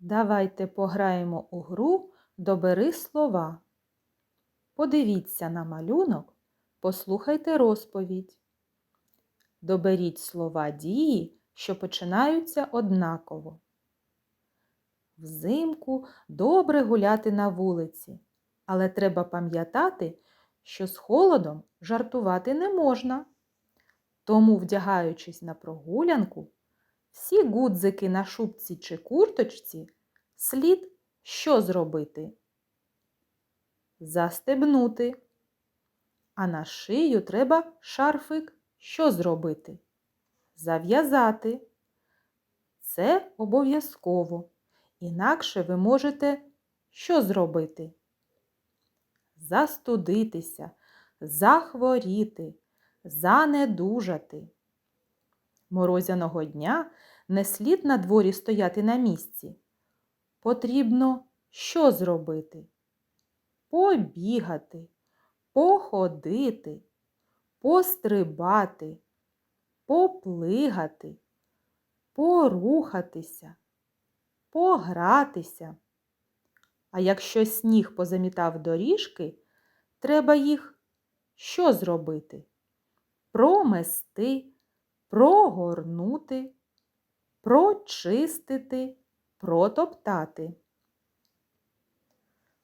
Давайте пограємо у гру Добери слова. Подивіться на малюнок, послухайте розповідь. Доберіть слова дії, що починаються однаково. Взимку добре гуляти на вулиці, але треба пам'ятати, що з холодом жартувати не можна. Тому, вдягаючись на прогулянку, всі гудзики на шубці чи курточці слід що зробити? Застебнути. А на шию треба шарфик що зробити? Зав'язати. Це обов'язково. Інакше ви можете що зробити? Застудитися, захворіти, занедужати. Морозяного дня не слід на дворі стояти на місці. Потрібно що зробити? Побігати, походити, пострибати, поплигати, порухатися, погратися. А якщо сніг позамітав доріжки, треба їх що зробити? Промести, прогорнути, прочистити, протоптати.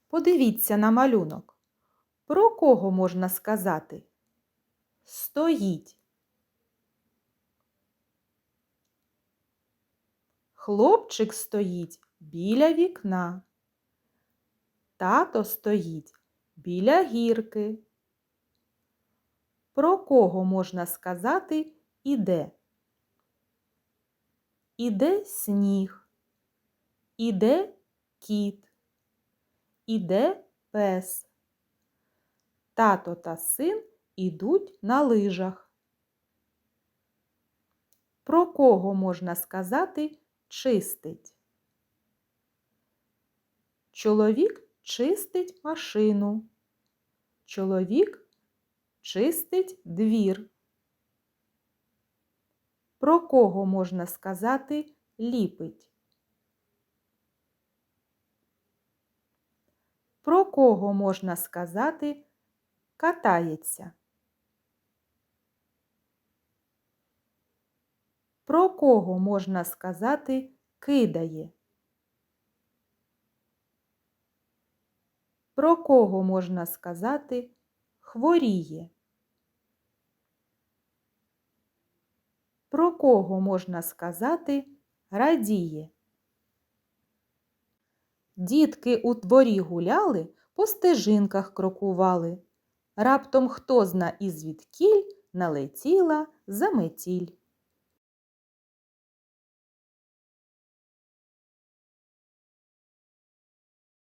Подивіться на малюнок. Про кого можна сказати? Стоїть. Хлопчик стоїть біля вікна. Тато стоїть біля гірки. Про кого можна сказати іде? Іде сніг, іде кіт, іде пес. Тато та син ідуть на лижах. Про кого можна сказати чистить? Чоловік чистить машину. Чоловік чистить двір. Про кого можна сказати ліпить? Про кого можна сказати катається? Про кого можна сказати кидає? Про кого можна сказати хворіє? Про кого можна сказати радіє? Дітки у дворі гуляли, по стежинках крокували. Раптом хто зна і звідкіль налетіла заметіль.